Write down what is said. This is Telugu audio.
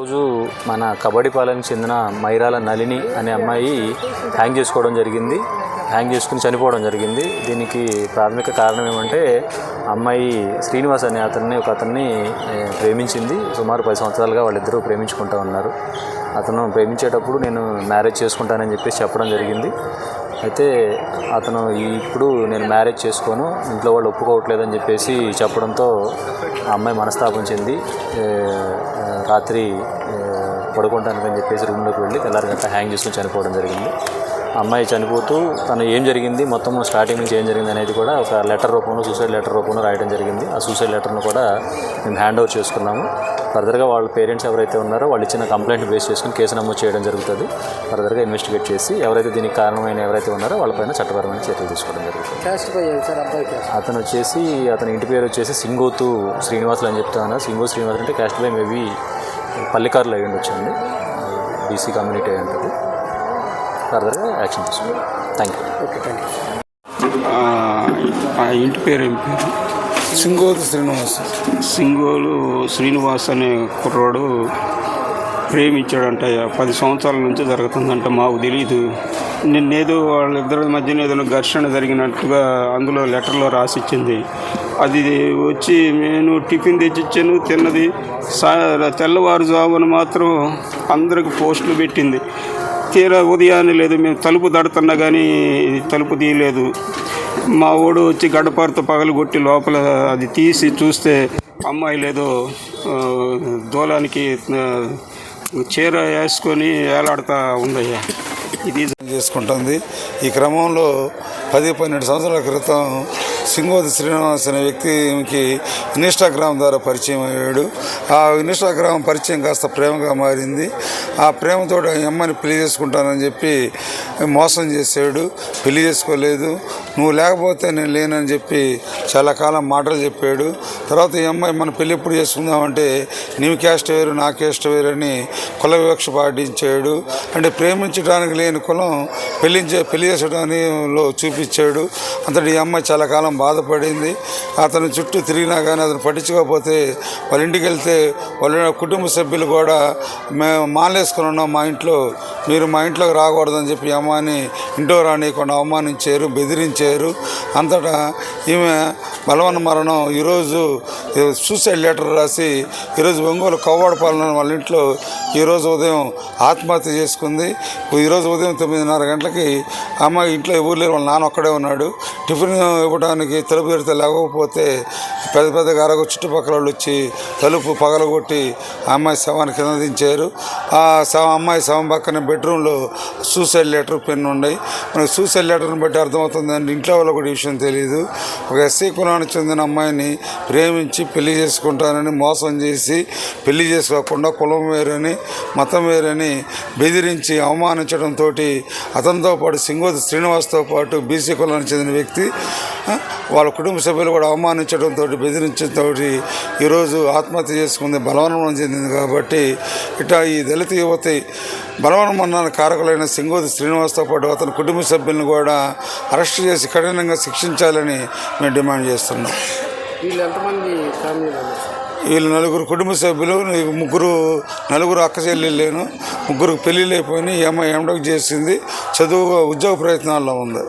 రోజు మన కబడ్డీపాలెంకి చెందిన మైరాల నలిని అనే అమ్మాయి హ్యాంగ్ చేసుకోవడం జరిగింది. హ్యాంగ్ చేసుకుని చనిపోవడం జరిగింది. దీనికి ప్రాథమిక కారణం ఏమంటే అమ్మాయి శ్రీనివాస్ అనే అతన్ని ఒక అతన్ని ప్రేమించింది. సుమారు పది సంవత్సరాలుగా వాళ్ళిద్దరూ ప్రేమించుకుంటూ ఉన్నారు. అతను ప్రేమించేటప్పుడు నేను మ్యారేజ్ చేసుకుంటానని చెప్పేసి చెప్పడం జరిగింది. అయితే అతను ఇప్పుడు నేను మ్యారేజ్ చేసుకోను ఇంట్లో వాళ్ళు ఒప్పుకోవట్లేదని చెప్పేసి చెప్పడంతో ఆ అమ్మాయి మనస్తాపం చెంది రాత్రి ఏ, పడుకుంటానని చెప్పేసి రూమ్లోకి వెళ్ళి తెల్లారి హ్యాంగ్ చేసుకుని చనిపోవడం జరిగింది. అమ్మాయి చనిపోతూ తను ఏం జరిగింది మొత్తం స్టార్టింగ్ నుంచి ఏం జరిగింది అనేది కూడా ఒక లెటర్ రూపంలో సూసైడ్ లెటర్ రూపంలో రాయడం జరిగింది. ఆ సూసైడ్ లెటర్ను కూడా మేము హ్యాండ్ ఓవర్ చేసుకున్నాము. ఫర్దర్గా వాళ్ళ పేరెంట్స్ ఎవరైతే ఉన్నారో వాళ్ళు ఇచ్చిన కంప్లైంట్ బేస్ చేసుకుని కేసు నమోదు చేయడం జరుగుతుంది. ఫర్దర్గా ఇన్వెస్టిగేట్ చేసి ఎవరైతే దీనికి కారణమైన ఎవరైతే ఉన్నారో వాళ్ళపైన చట్టపరమైన చర్యలు తీసుకోవడం జరుగుతుంది. అతను వచ్చేసి అతని ఇంటి పేరు వచ్చేసి సింగోతు శ్రీనివాసులు అని చెప్తా ఉన్నారు సింగో శ్రీనివాస్ అంటే క్యాస్ట్ బై మేబీ పల్లికారులు అయ్యి ఉండొచ్చండి. బీసీ కమ్యూనిటీ అయి ఉంటుంది. ఫర్దర్గా యాక్షన్ తీసుకుంటాం thank you okay thank you ఆ, ఇంటి పేరు ఏం పేరు? సింగోతు శ్రీనివాస్. సింగోలు శ్రీనివాస్ అనే కుర్రాడు ప్రేమించాడంట. పది సంవత్సరాల నుంచి జరుగుతుందంట మాకు తెలియదు నిన్నేదో వాళ్ళిద్దరి మధ్యన ఏదైనా ఘర్షణ జరిగినట్టుగా అందులో లెటర్లో రాసిచ్చింది. అది వచ్చి నేను టిఫిన్ తెచ్చిచ్చాను తిన్నది. సా తెల్లవారుజామున మాత్రం అందరికి పోస్టులు పెట్టింది. తీరా ఉదయాన్నే లేదు మేము తలుపు దడుతున్నా కానీ తలుపు తీయలేదు. మా ఓడు వచ్చి గడపారతో పగలగొట్టి లోపల అది తీసి చూస్తే అమ్మాయి లేదో దూలానికి చీర వేసుకొని వేలాడుతూ ఉందయ్యా. ఇది చేసుకుంటుంది. ఈ క్రమంలో పది పన్నెండు సంవత్సరాల క్రితం సింగోది శ్రీనివాస్ అనే వ్యక్తికి ఇన్స్టాగ్రామ్ ద్వారా పరిచయం అయ్యాడు. ఆ ఇన్స్టాగ్రామ్ పరిచయం కాస్త ప్రేమగా మారింది. ఆ ప్రేమతో అమ్మని పెళ్ళి చేసుకుంటానని చెప్పి మోసం చేశాడు. పెళ్ళి చేసుకోలేదు. నువ్వు లేకపోతే నేను లేనని చెప్పి చాలా కాలం మాటలు చెప్పాడు. తర్వాత ఈ అమ్మాయి మన పెళ్ళి ఎప్పుడు చేసుకుందామంటే నీవు క్యాస్ట్ వేరు నా క్యాస్ట్ వేరు అని కుల వివక్ష పాటించాడు. అంటే ప్రేమించడానికి లేని కులం పెళ్ళించే పెళ్ళి చేసడానిలో చూపించాడు. అంతటి ఈ అమ్మాయి చాలా కాలం బాధపడింది. అతని చుట్టూ తిరిగినా కానీ అతను పట్టించుకోకపోతే వాళ్ళ ఇంటికి వెళ్తే వాళ్ళ కుటుంబ సభ్యులు కూడా మేము మాలేసుకుని ఉన్నాం మా ఇంట్లో. మీరు మా ఇంట్లోకి రాకూడదని చెప్పి అమ్మాయిని ఇంట్లో రానియకుండా అవమానించారు బెదిరించారు. చేయరు. అంతటా ఈమె బలవన్న మరణం ఈరోజు సూసైడ్ లెటర్ రాసి ఈరోజు ఒంగోలు కవ్వాడపాలన వాళ్ళ ఇంట్లో ఈరోజు ఉదయం ఆత్మహత్య చేసుకుంది. ఈరోజు ఉదయం తొమ్మిదిన్నర గంటలకి అమ్మాయి ఇంట్లో ఎవరు లేరు వాళ్ళ నాన్న ఒక్కడే ఉన్నాడు. టిఫిన్ ఇవ్వడానికి తలుపు తెరితే లేకపోతే పెద్ద పెద్ద గారగ చుట్టుపక్కల వాళ్ళు వచ్చి తలుపు పగలగొట్టి ఆ అమ్మాయి శవాన్ని కింద దించారు. ఆ శవ అమ్మాయి శవం పక్కన బెడ్రూమ్లో సూసైడ్ లెటర్ పెన్ ఉన్నాయి మనకి సూసైడ్ లెటర్ని బట్టి అర్థమవుతుందండి ఇంట్లో వాళ్ళకి కూడా విషయం తెలియదు ఒక ఎస్సీ కులానికి చెందిన అమ్మాయిని ప్రేమించి పెళ్ళి చేసుకుంటానని మోసం చేసి పెళ్ళి చేసుకోకుండా కులం వేరని మతం వేరని బెదిరించి అవమానించడంతో అతనితో పాటు సింగోతి శ్రీనివాస్తో పాటు బీసీ కులానికి చెందిన వ్యక్తి వాళ్ళ కుటుంబ సభ్యులు కూడా అవమానించడంతో బెదిరించడంతో ఈరోజు ఆత్మహత్య చేసుకుంది బలవనం చెందింది కాబట్టి ఇట్లా ఈ దళిత యువతి బలవనమన్నానికి కారకులైన సింగోతి శ్రీనివాస్తో పాటు అతని కుటుంబ సభ్యులను కూడా అరెస్ట్ చేసి కఠినంగా శిక్షించాలని మేము డిమాండ్ చేస్తున్నాం. వీళ్ళు నలుగురు కుటుంబ సభ్యులు ముగ్గురు నలుగురు అక్క చెల్లెళ్ళేను ముగ్గురు పెళ్ళిళ్ళు అయిపోయినాయి అమ్మాయి ఎండకు చేసింది చదువు ఉద్యోగ ప్రయత్నాల్లో ఉంది.